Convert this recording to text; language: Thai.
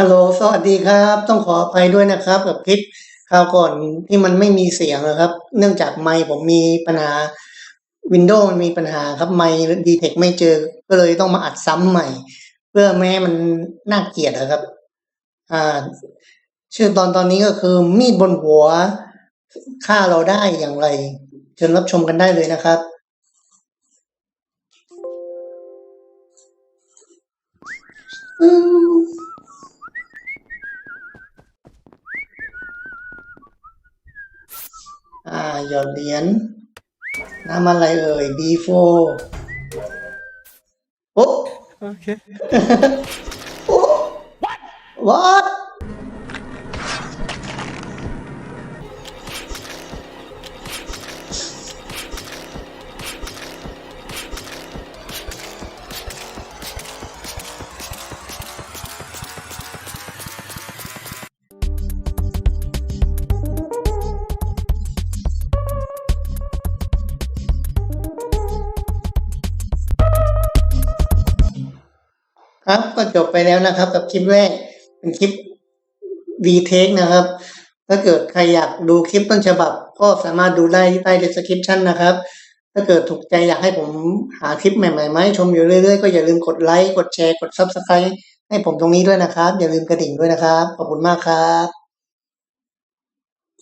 ฮัลโหล สวัสดีครับ ต้องขออภัยด้วยนะครับ กับคลิปคราวก่อนที่มันไม่มีเสียงอะครับ เนื่องจากไมค์ผมมีปัญหา Windows มันมีปัญหาครับไมค์ดีเทคไม่เจอ ก็เลยต้องมาอัดซ้ำใหม่ เพื่อไม่ให้มันน่าเกลียดอะครับ อ่า ชื่อตอนตอนนี้ก็คือมีดบนหัวฆ่าเราได้อย่างไรเชิญรับชมกันได้เลยนะครับอืม อ่าหยอดเหรียญน้ำอะไรเอ่ย B4 โอ้ Okay. โอ้ what ครับก็จบไปแล้วนะครับ กับคลิปแรกเป็นคลิปดีเทคนะครับ ถ้าเกิดใครอยากดูคลิปต้นฉบับ ก็สามารถดูได้ใต้ description นะครับ ถ้าเกิดถูกใจอยากให้ผมหาคลิปใหม่ๆมาให้ชมอยู่เรื่อยๆ ก็อย่าลืมกดไลค์กดแชร์กด subscribe ให้ผมตรงนี้ด้วยนะครับ อย่าลืมกระดิ่งด้วยนะครับ ขอบคุณมากครับ